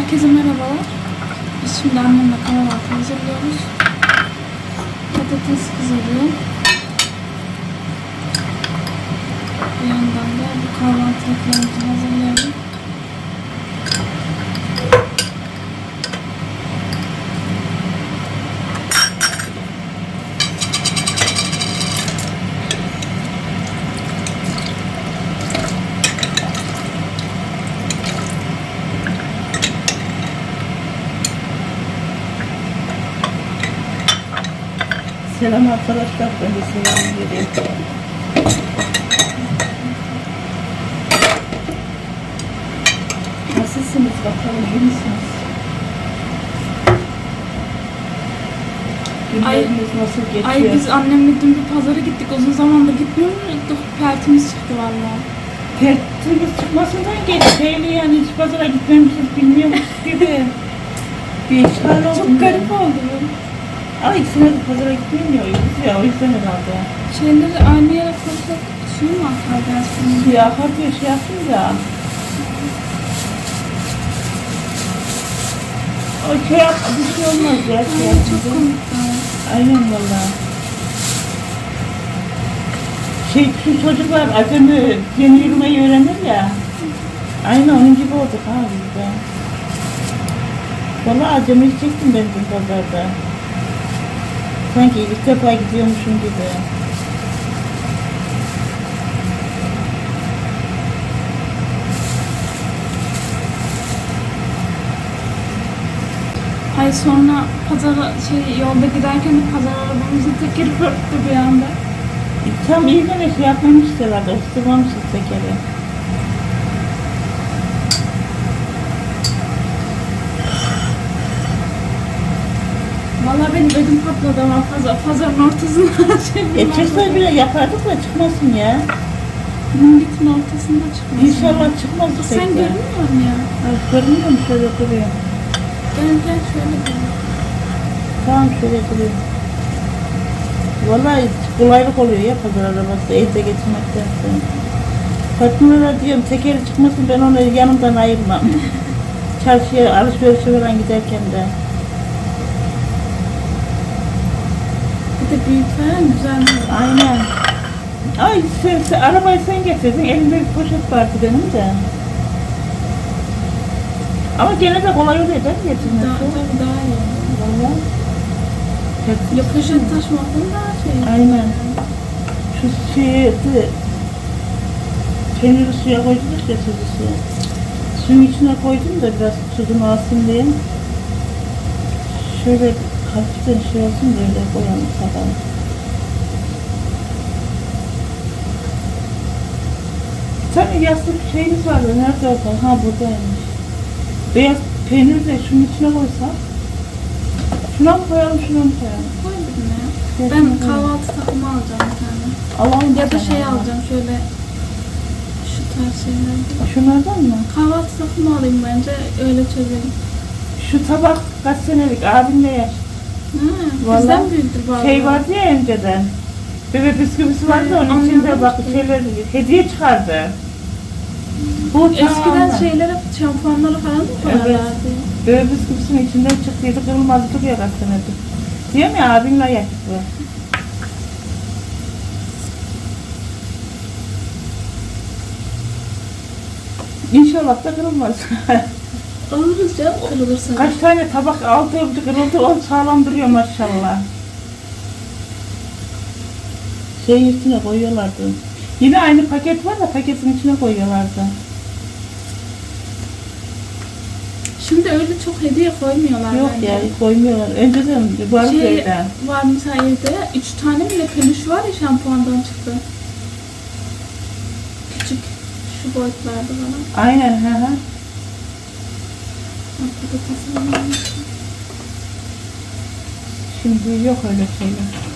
Herkese merhabalar. Biz şimdi annemle kahvaltı hazırlıyoruz. Patates kızarıyor. Bir yandan da bu kahvaltılıklarımızı hazırlayalım. Selam arkadaşlar, ben de selam vereyim. Nasılsınız bakalım, iyi misiniz? Günleriniz nasıl geçiyor? Ay biz annemle dün bir pazara gittik. Uzun zamandır gitmiyorduk. Pertimiz çıktı valla. Tertemiz çıkmasından geç. Şeyli yani hiç pazara gitmemişiz, bilmiyormuş gibi. Bir oldu. Çok garip oldu. Ama ikisine de pazara gitmiyoruz ya, o yüzden herhalde. Şeyleri aynı yere koysak suyu mu akar biraz şimdi? Siyah diye şey yaptım da. O şey yap, bir şey olmaz ya. Şey Ay, çok yapınca. komik. ya. Aynen valla. Şey şu çocuklar acemi yeni yürümeyi öğrenir ya. Aynen onun gibi olduk ha biz de. Valla acemi çektim ben dün pazarda. Sanki ilk defa gidiyormuşum gibi. Ay sonra pazara şey yolda giderken de pazar arabamızın tekeri pörttü bir anda. Tam iyi şey yapmamıştır herhalde, ısıtmamışız tekeri. Valla benim ödüm patladı ama pazar, pazarın ortasında şey Geçerse bile yapardık da çıkmasın ya. Milletin ortasında çıkmış. İnşallah çıkmaz bu Sen tekrar. görünmüyor musun ya? Ay, Görünüyor mu şöyle duruyor. Gel gel şöyle gel. Tamam şöyle duruyor. Vallahi kolaylık oluyor ya pazar arabası evde geçirmektense. Fatma'lara diyorum tekeri çıkmasın ben onu yanımdan ayırmam. Çarşıya alışverişe falan giderken de. Bir de büyük falan güzel? Aynen. Ay sen, sen arabayı sen getirdin. Elimde bir poşet vardı benim de. Ama gene de kolay oluyor değil mi Daha, getirmesi? tabii daha iyi. Valla. Ya poşet taşmaktan daha şey. Aynen. Şu şeyi peyniri suya koyduk ya tuzu suya. Suyun içine koydum da biraz tuzunu alsın diye. Şöyle hafiften şey olsun da öyle koyalım. Bir tane yastık şeyimiz vardı. Nerede o? Ha buradaymış. Beyaz peyniri de şunun içine koysak. Şuna mı koyalım, şuna mı koyalım? Koy birine Ben kahvaltı takımı alacağım bir tane. Alalım Ya da bakalım. şey alacağım şöyle şu tarz şeyler. Şunlardan mı? Kahvaltı takımı alayım bence öyle çözelim. Şu tabak kaç senelik abimle yaş. Ha, Vallahi bizden büyüktür bu arada. Şey vardı ya önceden. Bebe bisküvisi vardı Evet, onun içinde anladım. bak şeyler hediye çıkardı. Bu Eskiden tamamen- şeylere, şampuanlara falan Evet. koyarlardı? Bebe bisküvisinin içinden çıktıydı kırılmazdı duruyor kaç senedir. Diyor mu ya abimle yaşlı. İnşallah da kırılmaz. Alırız canım kırılırsa. Kaç tane tabak altı öptü kırıldı o sağlam duruyor maşallah. Şey üstüne koyuyorlardı. Yine aynı paket var da paketin içine koyuyorlardı. Şimdi öyle çok hediye koymuyorlar Yok bence. ya koymuyorlar. Önceden var Şey var mesela evde. Üç tane bile peluş var ya şampuandan çıktı. Küçük. Şu boyutlarda falan. Aynen he he. Şimdi yok öyle şeyler.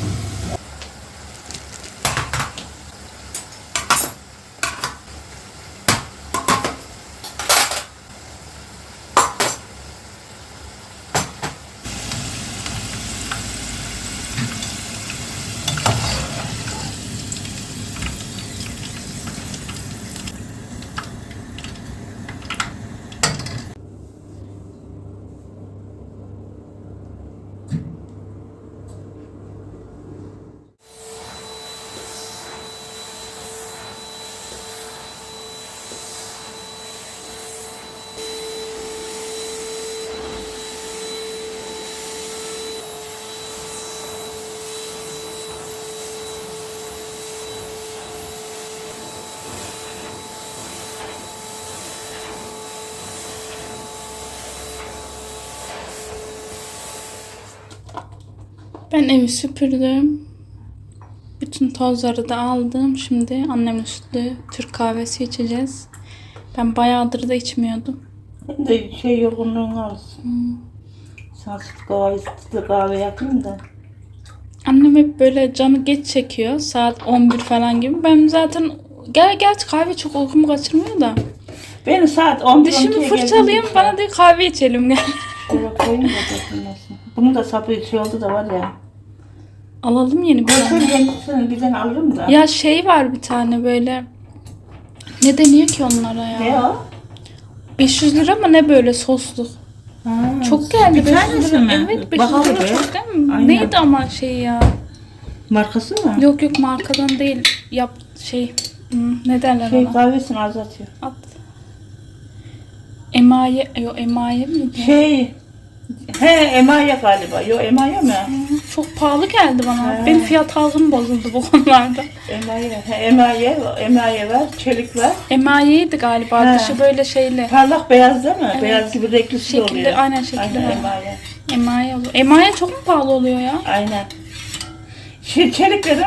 Ben evi süpürdüm. Bütün tozları da aldım. Şimdi annemle sütlü Türk kahvesi içeceğiz. Ben bayağıdır da içmiyordum. Hem de şey yorgunluğunu alsın. Sana süt kahve, sütlü kahve yapayım da. Annem hep böyle canı geç çekiyor. Saat 11 falan gibi. Ben zaten gel gerçi kahve çok uykumu kaçırmıyor da. Beni saat 11 Dişimi fırçalayayım bana diyor kahve içelim gel. Koyayım da sapı şey oldu da var ya. Alalım yeni bir Ben tane. yenisini birden alırım da. Ya şey var bir tane böyle. Ne deniyor ki onlara ya? Ne o? 500 lira mı ne böyle sosluk? Ha, Çok geldi. Bir 500 tanesi lira. mi? Evet 500 Bakalım lira be. çok değil mi? Aynen. Neydi ama şey ya? Markası mı? Yok yok markadan değil. Yap şey hmm, ne derler Şey ona? kahvesini azaltıyor. At. Emaye, yok emaye miydi? Şey, he emaye galiba. Yo emaye mi? Hı, Çok pahalı geldi bana. He. Benim fiyat algım bozuldu bu konularda. Emaye, he emaye, emaye var, çelik var. Emayeydi galiba. He. Dışı böyle şeyli. Parlak beyaz değil mi? Evet. Beyaz gibi renklisi Şekilli, oluyor. aynen şekilli Aynen. Emaye oluyor. Emaye çok mu pahalı oluyor ya? Aynen. Şey, çeliklerin,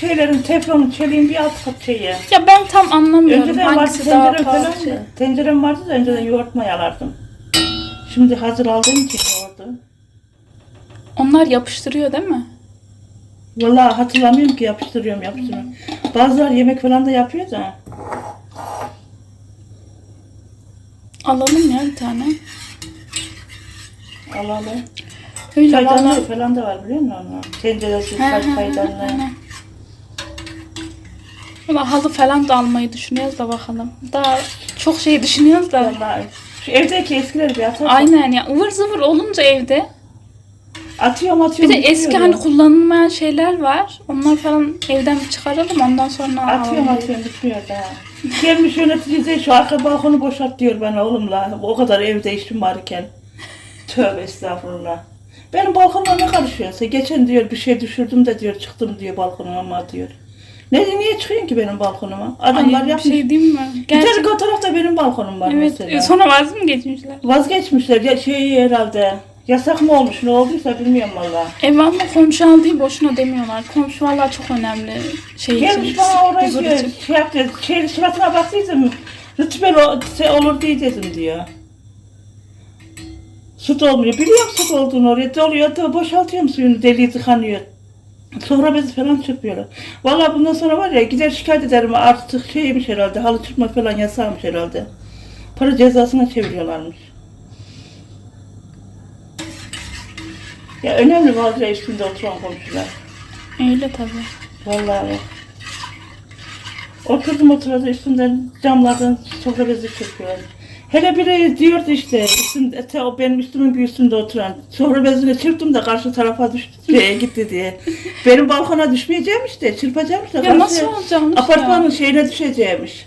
şeylerin, teflonun, çeliğin bir alt kat şeyi. Ya ben tam anlamıyorum Önceden vardı hangisi daha tencerem pahalı. falan şey. Tencerem vardı da önceden yoğurtma yalardım. Şimdi hazır aldığım için yoğurdu. Onlar yapıştırıyor değil mi? Vallahi hatırlamıyorum ki yapıştırıyorum yapıştırıyorum. Bazıları yemek falan da yapıyor da. Alalım ya bir tane. Allah'ım. Öyle Çaydanlığı valla. falan da var biliyor musun onun? Tenceresi, He, he, he, çaydanlığı. aynen. Valla halı falan da almayı düşünüyoruz da bakalım. Daha çok şey düşünüyoruz da. Vallahi. Şu evdeki eskileri bir atarsan. Aynen ya ıvır zıvır olunca evde. Atıyorum Bir atıyorum. de eski hani kullanılmayan şeyler var. Onlar falan evden bir çıkaralım ondan sonra Atıyorum alalım. atıyorum bitmiyor da. Gelmiş yönetici de şu arka balkonu boşalt diyor bana oğlumla. O kadar evde işim varken. Tövbe estağfurullah. Benim balkonuma ne karışıyorsa geçen diyor bir şey düşürdüm de diyor çıktım diyor balkonuma diyor. Ne niye çıkıyorsun ki benim balkonuma? Adamlar Ay, bir yapmış. şey diyeyim mi? Bir Gerçi, tane o tarafta benim balkonum var evet mesela. sonra vaz mı geçmişler? Vazgeçmişler ya şey herhalde. Yasak mı olmuş ne olduysa bilmiyorum valla. Ev alma komşu al değil boşuna demiyorlar. Komşu valla çok önemli şey Gelmiş için. bana oraya diyor, için. şey yaptı, şey, suratına baktıydım, rütbel o, şey olur diye dedim diyor. Süt olmuyor. Biliyorum süt olduğunu oraya doluyor da boşaltıyorum suyunu deliği tıkanıyor. Sonra bezi falan çırpıyorlar. Vallahi bundan sonra var ya gider şikayet ederim artık şeymiş herhalde halı çırpma falan yasakmış herhalde. Para cezasına çeviriyorlarmış. Ya önemli vallahi üstünde oturan komşular. Öyle tabii. Vallahi. Oturdum oturadı üstünden camlardan sofra bezi çırpıyor. Hele biri diyordu işte üstünde, te, o benim üstümün bir üstünde oturan. Sofra bezini çırptım da karşı tarafa düştü şeye gitti diye. Benim balkona düşmeyeceğim işte çırpacağım işte. Ya nasıl olacakmış Apartmanın ya? şeyine düşeceğimiş.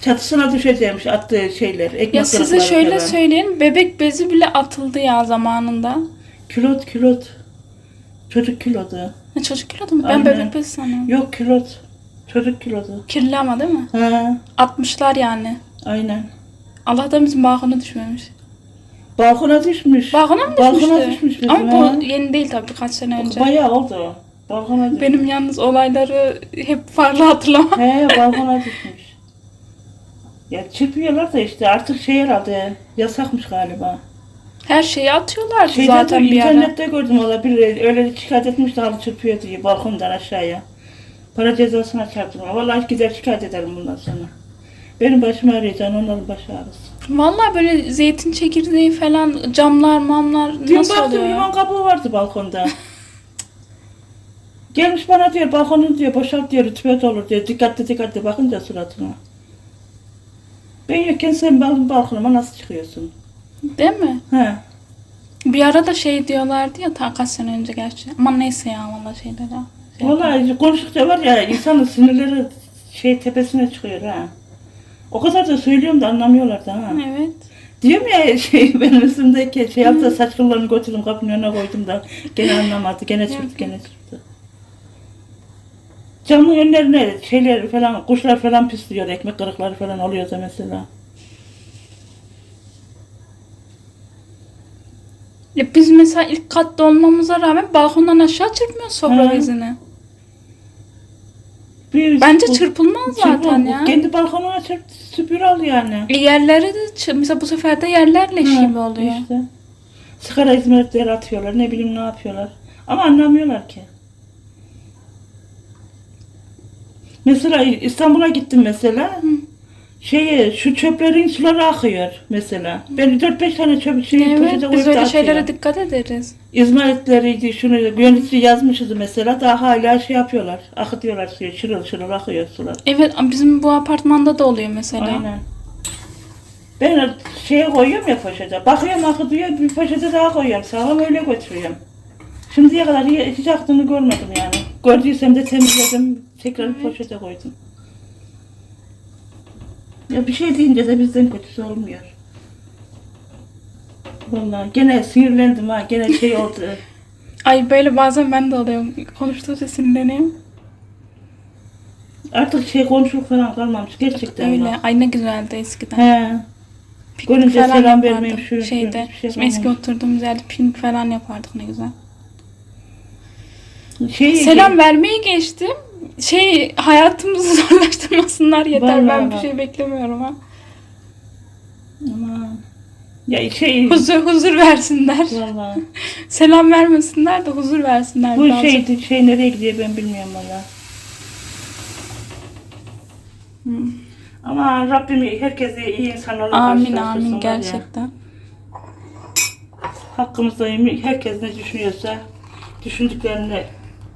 Çatısına düşeceğimiş attığı şeyler. Ekmek Ya size şöyle falan. söyleyeyim. Bebek bezi bile atıldı ya zamanında. Külot külot. Çocuk kilodu. Ne çocuk kilodu mu? Ben bebek bezi sanıyorum. Yok külot. Çocuk kilodu. Kirli ama değil mi? Ha, Atmışlar yani. aynen. Allah'tan bizim balkona düşmemiş. Balkona düşmüş. Balkona mı Balkona düşmüştü? düşmüş bizim, Ama bu yeni değil tabii birkaç sene önce. Bayağı oldu. Balkona düşmüş. Benim yalnız olayları hep farklı hatırlamam. He balkona düşmüş. Ya çırpıyorlar da işte artık şey herhalde yasakmış galiba. Her şeyi atıyorlar Şeyde zaten bir ara. internette gördüm valla biri öyle şikayet etmiş de halı çırpıyor diye balkondan aşağıya. Para cezasına çarptırma. Vallahi gider şikayet ederim bundan sonra. Benim başım ağrıyor can onların başı ağrısın. Vallahi böyle zeytin çekirdeği falan camlar mamlar Dün nasıl baktım oluyor? limon kabuğu vardı balkonda. Gelmiş bana diyor balkonun diyor boşalt diyor rütubet olur diyor. Dikkatli dikkatli bakınca suratına. Ben yokken sen benim balkonuma nasıl çıkıyorsun? Değil mi? He. Bir ara da şey diyorlardı ya ta kaç sene önce gerçi. Ama neyse ya valla şeyler ha. Şey Vallahi konuştukça var ya insanın sinirleri şey tepesine çıkıyor ha. O kadar da söylüyorum da anlamıyorlar da ha. Evet. Diyorum ya şey benim üstümdeki şey yaptı saç kıllarını götürdüm kapının önüne koydum da gene anlamadı gene çırptı gene çırptı. Camın önlerine şeyler falan kuşlar falan pisliyor ekmek kırıkları falan oluyor da mesela. Ya biz mesela ilk katta olmamıza rağmen balkondan aşağı çırpmıyoruz sofra bezini. Bir- Bence çırpılmaz zaten ya. Kendi balkonuna çırp, süpür al yani. E, yerleri de çı- mesela bu sefer de yerler leş gibi oluyor. İşte. Sigara izmaritleri atıyorlar. Ne bileyim ne yapıyorlar. Ama anlamıyorlar ki. Mesela İstanbul'a gittim mesela. Şeye, şu çöplerin suları akıyor mesela. Ben 4-5 tane çöp şey, Evet poşete biz koyup da öyle şeylere atıyorum. dikkat ederiz. İzmaritleriydi, şunu yönetici yazmışız mesela. Daha hala şey yapıyorlar. Akıtıyorlar suyu. Şırıl şırıl akıyor sular. Evet bizim bu apartmanda da oluyor mesela. Aynen. Ben şeye koyuyorum ya poşete. Bakıyorum akıtıyor, bir poşete daha koyuyorum. Sağlam öyle götürüyorum. Şimdiye kadar hiç aktığını görmedim yani. Gördüysem de temizledim. Tekrar bir poşete koydum. Ya bir şey deyince de bizden kötüsü olmuyor. Vallahi gene sinirlendim ha. Gene şey oldu. Ay böyle bazen ben de oluyorum. Konuştukça sinirleniyorum. Artık şey konuşuluk falan kalmamış gerçekten. Öyle. bak. Ay ne güzeldi eskiden. He. Piknik Görünce falan selam vermeyeyim, şu- Şeyde, şey şimdi eski oturduğumuz yerde piknik falan yapardık ne güzel. Şey, Selam vermeyi geçtim. Şey hayatımızı zorlaştırmasınlar yeter. Vallahi ben bir bak. şey beklemiyorum ha. Aman. Ya şey Huzur huzur versinler. Vallahi. Selam vermesinler de huzur versinler. Bu birazcık. şey, şey nereye gidiyor ben bilmiyorum valla. Hı. Ama Rabbim herkese iyi insanlarla Amin karşılaştırsın amin var ya. gerçekten. Hakkımızda herkes ne düşünüyorsa düşündüklerini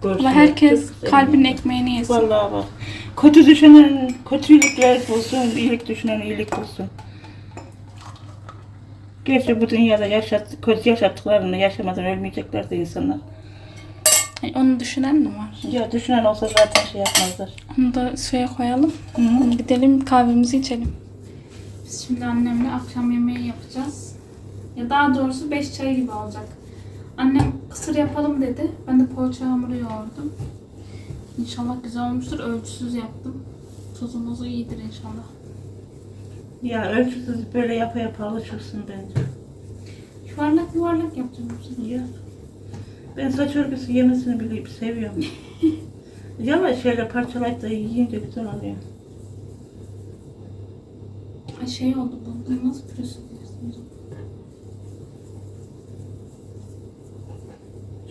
Allah herkes kalbin ekmeğini yesin. Vallahi bak. Kötü düşünen kötülükler bulsun, iyilik düşünen iyilik bulsun. Gerçi bu dünyada yaşat, kötü yaşattıklarını yaşamadan ölmeyecekler de insanlar. Ay, Onu düşünen mi var? Ya düşünen olsa zaten şey yapmazlar. Onu da suya koyalım. Hı -hı. Gidelim kahvemizi içelim. Biz şimdi annemle akşam yemeği yapacağız. Ya daha doğrusu 5 çay gibi olacak. Annem kısır yapalım dedi. Ben de poğaça hamuru yoğurdum. İnşallah güzel olmuştur. Ölçüsüz yaptım. Tuzumuzu iyidir inşallah. Ya ölçüsüz böyle yapa yapa alışırsın bence. Yuvarlak yuvarlak yapacağım. Ya. Ben saç örgüsü yemesini bile seviyorum. Yavaş şöyle parçalayıp da yiyince güzel oluyor. Ay şey oldu bu. Nasıl pürüzsüz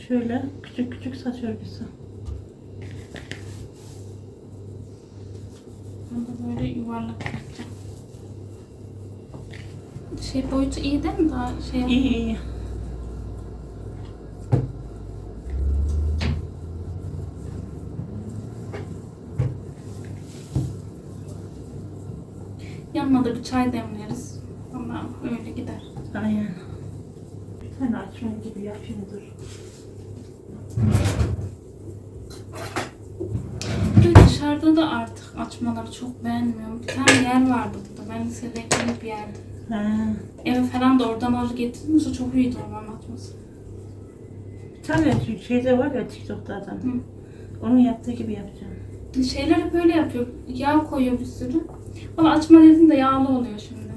Şöyle küçük küçük saç örgüsü. De böyle yuvarlak yapacağım. Şey boyutu iyi değil mi? Daha şey İyi iyi. Yanına da bir çay demleriz. Ama öyle gider. Aynen. Açma gibi yapayım dur. De dışarıda da artık açmaları çok beğenmiyorum. Bir tane yer vardı burada. Ben lisede bir yerde. Ha. Eve falan da oradan alır getirdim. Çok iyiydi oranın açması. Bir tane şeyde var ya TikTok'ta adam. Onun yaptığı gibi yapacağım. Şeyler hep böyle yapıyor. Yağ koyuyor bir sürü. Ama açma dediğinde yağlı oluyor şimdi.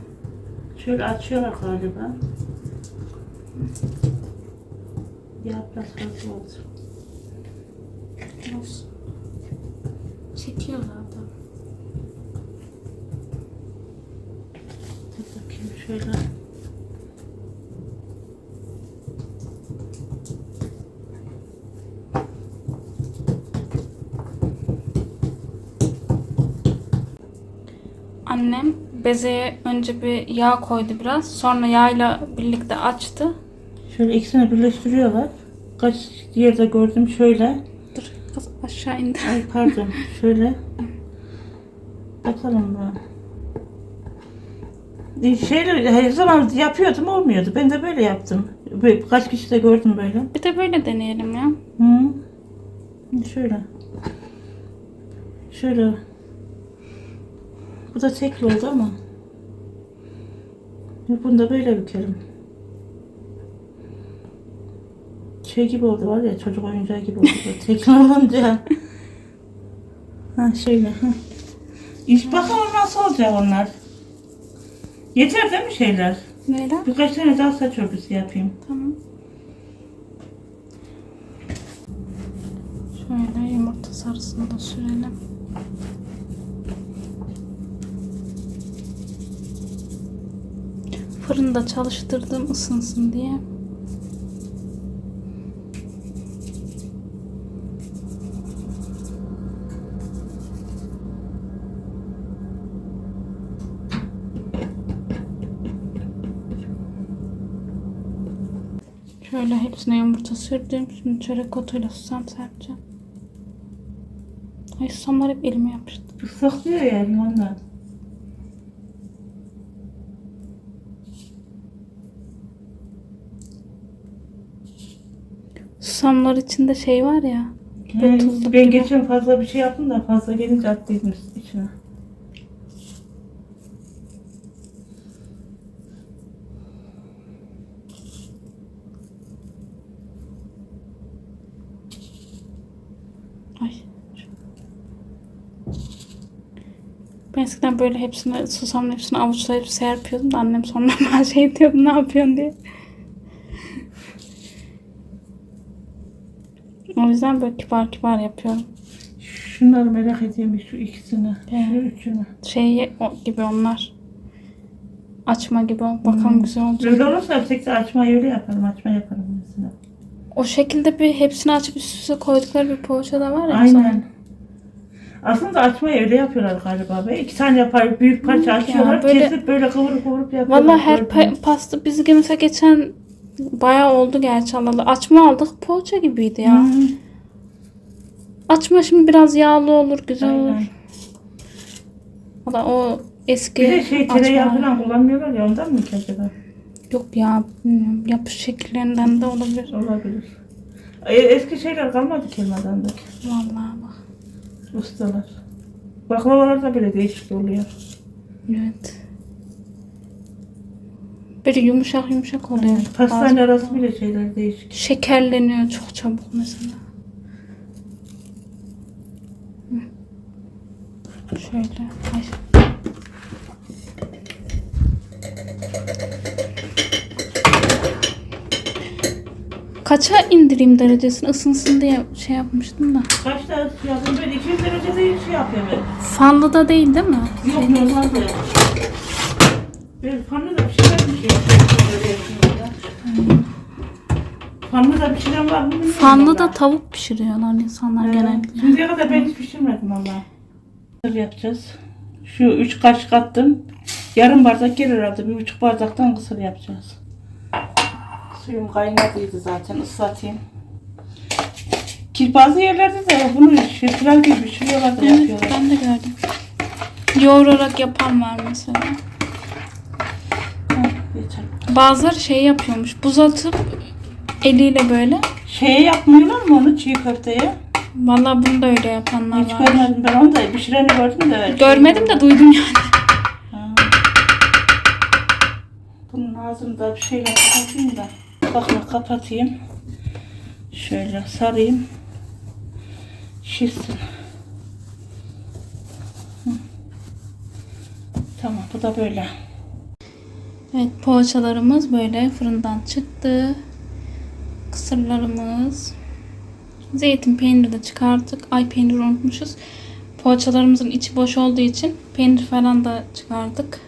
Şöyle açıyorlar galiba. Ya fazla oldu. Olsun. Çekiyor zaten. Dur bakayım şöyle. Annem bezeye önce bir yağ koydu biraz. Sonra yağla birlikte açtı. Şöyle ikisini birleştiriyorlar. Kaç yerde gördüm şöyle. Dur kız aşağı indi. Ay pardon şöyle. Bakalım bu. E, Şeyle her zaman yapıyordum olmuyordu. Ben de böyle yaptım. Böyle, kaç kişi de gördüm böyle. Bir de böyle deneyelim ya. Hı. Şöyle. Şöyle. Bu da tekli oldu ama. Bunu da böyle bükelim. şey gibi oldu var ya çocuk oyuncağı gibi oldu. Tekin olunca. ha şöyle. Ha. İş bakalım nasıl olacak onlar. Yeter değil mi şeyler? Neler? Birkaç tane daha saç örgüsü yapayım. Tamam. Şöyle yumurta sarısını da sürelim. Fırında çalıştırdım ısınsın diye. Şöyle hepsine yumurta sürdüm. Şimdi çörek otuyla susam serpeceğim. Ay susamlar hep elime yapıştı. Islak diyor yani ondan. Susamlar içinde şey var ya. He, ben geçen fazla bir şey yaptım da fazla gelince attıydım içine. Ay. Ben eskiden böyle hepsini, susamın hepsini avuçlayıp serpiyordum da annem sonra bana şey diyordu ne yapıyorsun diye. O yüzden böyle kibar kibar yapıyorum. Şunları merak ediyorum şu ikisini. He. Şu üçünü. Şey o- gibi onlar. Açma gibi. Bakalım güzel olacak. Öyle olursa tek de açmayı öyle yaparım. Açma yaparım mesela. O şekilde bir hepsini açıp üst üste koydukları bir poğaça da var ya. Aynen. Aslında açmayı öyle yapıyorlar galiba be. İki tane yapar, büyük parça açıyorlar. böyle- Kesip böyle kıvırıp kıvırıp yapıyorlar. Valla her pa- pasta biz mesela geçen bayağı oldu gerçi alalı. Açma aldık poğaça gibiydi ya. Hı, Açma şimdi biraz yağlı olur, güzel Aynen. olur. Valla o eski Bir de şey tereyağı açma- falan kullanmıyorlar ya ondan mı ki acaba? Yok ya bilmiyorum. Yapış şekillerinden de olabilir. Olabilir. E, eski şeyler kalmadı ki elmadandaki. Vallahi bak. Ustalar. Baklavalar da böyle değişik oluyor. Evet. Böyle yumuşak yumuşak oluyor. Bazı- Pastane arası bile şeyler değişik. Şekerleniyor çok çabuk mesela. Hı. Şöyle. Ay. Kaça indireyim derecesini ısınsın diye şey yapmıştım da. Kaçta yapıyorum böyle 200 derecede şey yapıyor ben. Fanlı da değil değil mi? Yok normalde. Ben fanlı da bir şeyler mi şey yapıyorum? Fanlı da bir şeyler var mı bilmiyorum. Fanlı da vallahi. tavuk pişiriyorlar insanlar He, genellikle. Şimdiye kadar ben hiç pişirmedim valla. Mısır yapacağız. Şu üç kaşık attım. Yarım bardak gelir herhalde. Bir buçuk bardaktan kısır yapacağız. Suyum kaynadıydı zaten ıslatayım. Ki bazı yerlerde de bunu şirkler gibi pişiriyorlar da Evet yapıyorlar. ben de gördüm. Yoğurarak yapan var mesela. Yeter. Bazıları şey yapıyormuş. Buz atıp eliyle böyle. Şeye yapmıyorlar mı onu çiğ köfteye? Vallahi bunu da öyle yapanlar Hiç var. görmedim ben onu da pişireni gördüm de. Görmedim de duydum yani. Ha. Bunun ağzında bir şeyler kapatayım da. Bakla kapatayım. Şöyle sarayım. Şişsin. Tamam bu da böyle. Evet poğaçalarımız böyle fırından çıktı. Kısırlarımız. Zeytin peyniri de çıkarttık. Ay peynir unutmuşuz. Poğaçalarımızın içi boş olduğu için peynir falan da çıkardık.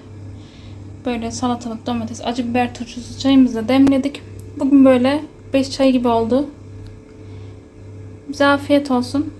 Böyle salatalık, domates, acı biber turşusu çayımızı da demledik. Bugün böyle 5 çay gibi oldu. Bize afiyet olsun.